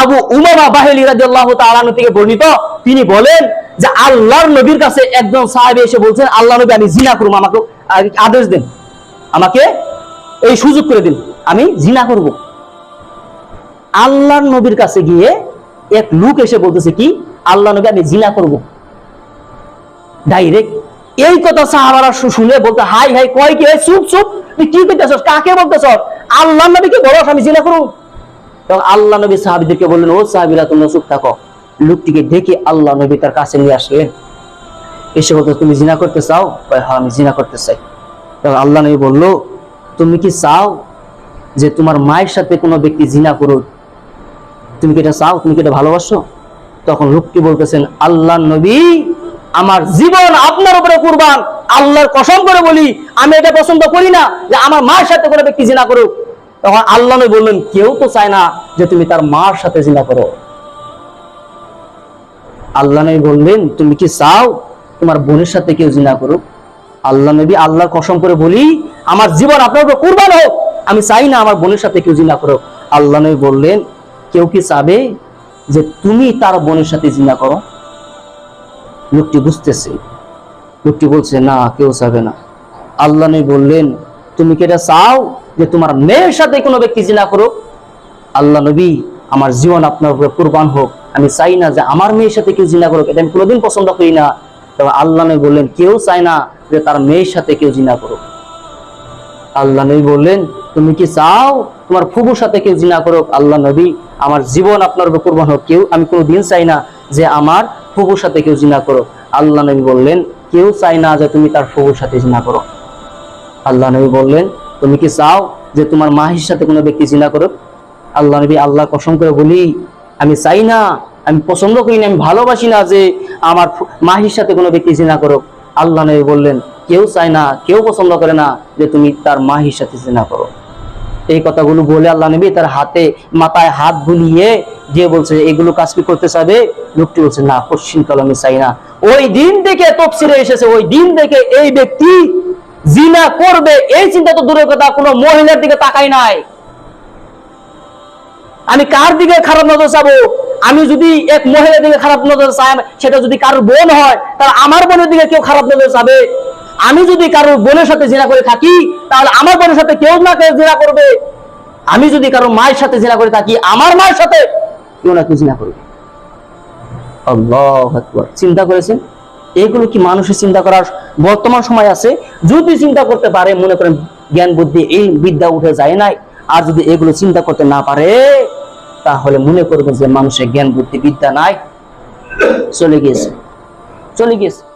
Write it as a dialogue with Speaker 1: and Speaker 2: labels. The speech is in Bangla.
Speaker 1: আবু উমামা বাহিলি রাদিয়াল্লাহু তাআলা থেকে বর্ণিত, তিনি বলেন যে আল্লাহর নবীর কাছে একজন সাহাবী এসে বলছেন, আল্লাহ নবী, আমি জিনা করব, আমাকে আদেশ দেন। আমাকে এই সুযোগ করে দিন, আমি জিনা করব। আল্লাহর নবীর কাছে গিয়ে এক লোক এসে বলতেছে কি, আল্লাহ নবী, আমি জিনা করব। ডাইরেক্ট এই কথা সাহাবারা শুনে বলতে, হাই হাই, কয় কি? চুপ চুপ। তুই কি করতেছস? কাকে বলতেছ আল্লাহ নবীকে বলো আমি জিনা করব। তখন আল্লাহ নবী সাহাবিদেরকে বললেন, ও সাহাবিরা, তোমরা চুপ থাকো। লোকটিকে ডেকে আল্লাহ নবী তার কাছে নিয়ে আসলেন। এসে বলতো, তুমি জিনা করতে চাও? হ্যাঁ আমি জিনা করতে চাই। তখন আল্লাহ নবী বলল, তুমি কি চাও যে তোমার মায়ের সাথে কোনো ব্যক্তি জিনা করুক? তুমি কি এটা চাও? তুমি কি এটা ভালোবাসো? তখন লোকটি বলতেছেন, আল্লাহ নবী, আমার জীবন আপনার উপরে কুরবান। আল্লাহর কসম করে বলি, আমি এটা পছন্দ করি না যে আমার মায়ের সাথে কোনো ব্যক্তি জিনা করুক। তখন আল্লাহ বললেন, কেউ তো চায় না যে তুমি তার মার সাথে জিনা করো। আল্লাহ নবী বললেন, তুমি কি চাও তোমার বোনের সাথে কেউ জিনা করুক? আল্লাহ নবী আল্লাহর কসম করে বলি, আমার জীবন আপনার উপর কুরবান হোক, আমি চাই না আমার বোনের সাথে কেউ জিনা করুক। আল্লাহ নবী বললেন, কেউ কি চাবে যে তুমি তার বোনের সাথে জিনা করো? লোকটি বুঝতেছে, লোকটি বলছে, না, কেউ চাবে না। আল্লাহ নবী বললেন, তুমি কি এটা চাও যে তোমার মেয়ের সাথে কোনো ব্যক্তি জিনা করুক, আল্লাহ নবী, আমার জীবন আপনার উপরে কুরবান হোক। আমি চাই না যে আমার মেয়ের সাথে কেউ জিনা করুক, এটা আমি কোনোদিন পছন্দ করি না। তবে আল্লাহ নবী বললেন, কেউ চায় না যে তার মেয়ের সাথে কেউ জিনা করুক। আল্লাহ নবী বললেন, তুমি কি চাও তোমার ফুবুর সাথে কেউ জিনা করুক? আল্লাহ নবী, আমার জীবন আপনার উপর কুরবান হোক। কেউ, আমি কোনো দিন চাই না যে আমার ফুবুর সাথে কেউ জিনা করুক। আল্লাহ নবী বললেন, কেউ চায় না যে তুমি তার ফুবুর সাথে জিনা করো। আল্লাহ নবী বললেন তুমি কি চাও যে তোমার মাহির সাথে কোনো ব্যক্তি জিনা করুক? আল্লাহ নবী আল্লাহ কসম করে বলি, আমি চাই না, আমি পছন্দ করি না, আমি ভালোবাসি না যে আমার মাহির সাথে কোনো ব্যক্তি জিনা করুক। আল্লাহ নবী বললেন, কেউ চায় না, কেউ পছন্দ করে না যে তুমি তার মাহির সাথে জিনা করো। এই কথাগুলো বলে আল্লাহ নবী তার হাতে, মাথায় হাত বুলিয়ে যে বলছে, এগুলো কাজ কি করতে চাবে? লোকটি বলছে, না, পশ্চিম কলমে চাই না। ওই দিন থেকে তফসিরে এসেছে, ওই দিন থেকে এই ব্যক্তি জিনা করবে, এই চিন্তা তো দূরের কথা, কোনো মহিলার দিকে তাকাই নাই। আমি কার দিকে খারাপ নজর চাবো? আমি যদি এক মহিলার দিকে খারাপ নজর চাই, সেটা যদি কারোর বোন হয়, তাহলে আমার বোনের দিকে কেউ খারাপ নজর চাবে? আমি যদি কারোর বোনের সাথে জেনা করে থাকি, তাহলে আমার বোনের সাথে কেউ না কেউ জেনা করবে। আমি যদি কারোর মায়ের সাথে জেনা করে থাকি, আমার মায়ের সাথে কেউ না কেউ জেনা করবে। চিন্তা করেছেন? এগুলো কি মানুষের চিন্তা করার বর্তমান সময় আছে? যদি চিন্তা করতে পারে, মনে করেন জ্ঞান, বুদ্ধি, এই বিদ্যা উঠে যায় নাই, আর যদি এগুলো চিন্তা করতে না পারে, তাহলে মনে করবে যে মানুষের জ্ঞান, বুদ্ধি, বিদ্যা নাই। চলে গিয়েছে। চলে গিয়েছে।